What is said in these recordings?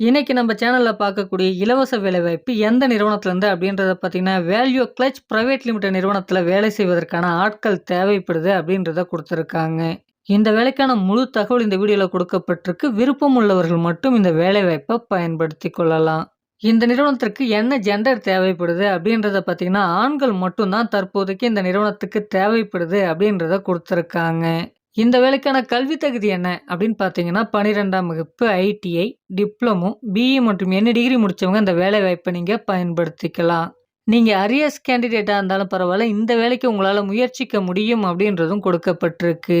இன்னைக்கு நம்ம சேனலில் பார்க்கக்கூடிய இலவச வேலைவாய்ப்பு எந்த நிறுவனத்திலேருந்து அப்படின்றத பார்த்தீங்கன்னா, வேல்யூ கிளச் ப்ரைவேட் லிமிடெட் நிறுவனத்தில் வேலை செய்வதற்கான ஆட்கள் தேவைப்படுது அப்படின்றத கொடுத்துருக்காங்க இந்த வேலைக்கான முழு தகவல் இந்த வீடியோவில் கொடுக்கப்பட்டிருக்கு. விருப்பம் உள்ளவர்கள் மட்டும் இந்த வேலைவாய்ப்பை பயன்படுத்தி கொள்ளலாம். இந்த நிறுவனத்திற்கு என்ன ஜெண்டர் தேவைப்படுது அப்படின்றத பார்த்தீங்கன்னா, ஆண்கள் மட்டும்தான் தற்போதைக்கு இந்த நிறுவனத்துக்கு தேவைப்படுது அப்படின்றத கொடுத்துருக்காங்க இந்த வேலைக்கான கல்வி தகுதி என்ன அப்படின்னு பார்த்தீங்கன்னா, 12ஆம் வகுப்பு ஐடிஐ, டிப்ளமோ, பிஇ மற்றும் என்ன டிகிரி முடிச்சவங்க இந்த வேலைவாய்ப்ப நீங்கள் பயன்படுத்திக்கலாம். நீங்கள் அரியர்ஸ் கேண்டிடேட்டாக இருந்தாலும் பரவாயில்ல இந்த வேலைக்கு உங்களால் முயற்சிக்க முடியும் அப்படின்றதும் கொடுக்கப்பட்டிருக்கு.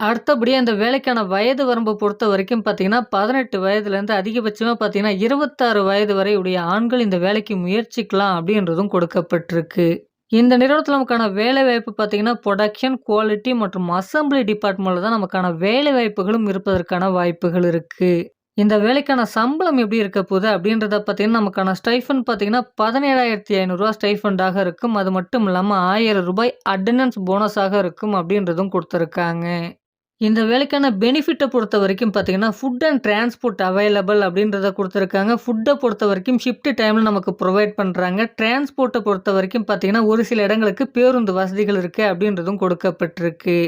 அடுத்தபடி அந்த வேலைக்கான வயது வரம்பை பொறுத்த வரைக்கும் பார்த்தீங்கன்னா, பதினெட்டு வயதுலேருந்து அதிகபட்சமாக பார்த்தீங்கன்னா, 26 வயது வரை உடைய ஆண்கள் இந்த வேலைக்கு முயற்சிக்கலாம் அப்படின்றதும் கொடுக்கப்பட்டிருக்கு. இந்த நிறுவனத்தில் நமக்கான வேலைவாய்ப்பு பார்த்தீங்கன்னா, புரொடக்ஷன், குவாலிட்டி மற்றும் அசெம்பிளி டிபார்ட்மெண்ட்டில் தான் நமக்கான வேலைவாய்ப்புகளும் இருப்பதற்கான வாய்ப்புகள் இருக்குது இந்த வேலைக்கான சம்பளம் எப்படி இருக்க போகுது அப்படின்றத பார்த்தீங்கன்னா, நமக்கான ஸ்டைஃபன் பார்த்தீங்கன்னா, பதினேழாயிரத்தி ஐநூறுரூவா ஸ்டைஃபண்டாக இருக்கும். அது மட்டும் இல்லாமல் ஆயிரம் ரூபாய் அட்டண்டன்ஸ் போனஸாக இருக்கும் அப்படின்றதும் கொடுத்துருக்காங்க இந்த வேலைக்கான பெனிஃபிட்டை பொறுத்த வரைக்கும் பார்த்தீங்கன்னா, ஃபுட் அண்ட் டிரான்ஸ்போர்ட் அவைலபிள் அப்படின்றத கொடுத்துருக்காங்க. ஃபுட்டை பொறுத்த வரைக்கும் ஷிஃப்ட் டைமில் நமக்கு ப்ரொவைட் பண்ணுறாங்க டிரான்ஸ்போர்ட்டை பொறுத்த வரைக்கும் பார்த்தீங்கன்னா, ஒரு சில இடங்களுக்கு பேருந்து வசதிகள் இருக்குது அப்படின்றதும் கொடுக்கப்பட்டிருக்கு.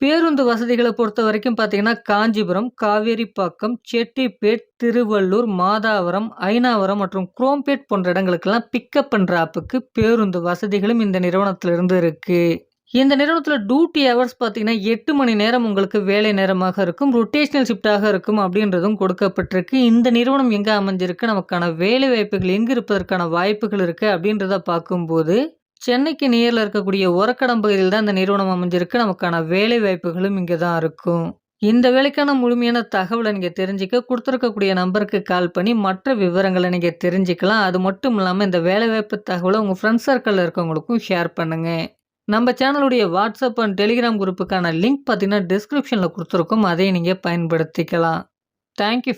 பேருந்து வசதிகளை பொறுத்த வரைக்கும் பார்த்தீங்கன்னா, காஞ்சிபுரம், காவேரிப்பாக்கம், செட்டிப்பேட், திருவள்ளூர், மாதாவரம், ஐனாவரம் மற்றும் குரோம்பேட் போன்ற இடங்களுக்கெல்லாம் பிக்கப் பண்ணுற ஆப்புக்கு பேருந்து வசதிகளும் இந்த நிறுவனத்திலிருந்து இருக்குது இந்த நிறுவனத்தில் டியூட்டி ஹவர்ஸ் பார்த்தீங்கன்னா, எட்டு மணி நேரம் உங்களுக்கு வேலை நேரமாக இருக்கும். ரொட்டேஷனல் ஷிஃப்ட்டாக இருக்கும் அப்படின்றதும் கொடுக்கப்பட்டிருக்கு. இந்த நிறுவனம் எங்கே அமைஞ்சிருக்கு? நமக்கான வேலைவாய்ப்புகள் எங்கே இருப்பதற்கான வாய்ப்புகள் இருக்குது அப்படின்றத பார்க்கும்போது, சென்னைக்கு நேரில் இருக்கக்கூடிய உரக்கடம் பகுதியில் தான் இந்த நிறுவனம் அமைஞ்சிருக்கு. நமக்கான வேலைவாய்ப்புகளும் இங்கே தான் இருக்கும். இந்த வேலைக்கான முழுமையான தகவலை நீங்கள் தெரிஞ்சுக்க கொடுத்துருக்கக்கூடிய நம்பருக்கு கால் பண்ணி மற்ற விவரங்களை நீங்கள் தெரிஞ்சுக்கலாம். அது மட்டும் இல்லாமல் இந்த வேலைவாய்ப்பு தகவலை உங்கள் ஃப்ரெண்ட்ஸ் சர்க்கிளில் இருக்கவங்களுக்கும் ஷேர் பண்ணுங்கள் நம்ம சேனலுடைய வாட்ஸ்அப் அண்ட் டெலிகிராம் குரூப்புக்கான லிங்க் பார்த்தீங்கன்னா, டிஸ்கிரிப்ஷனில் கொடுத்துருக்கோம் அதையும் நீங்கள் பயன்படுத்திக்கலாம். Thank you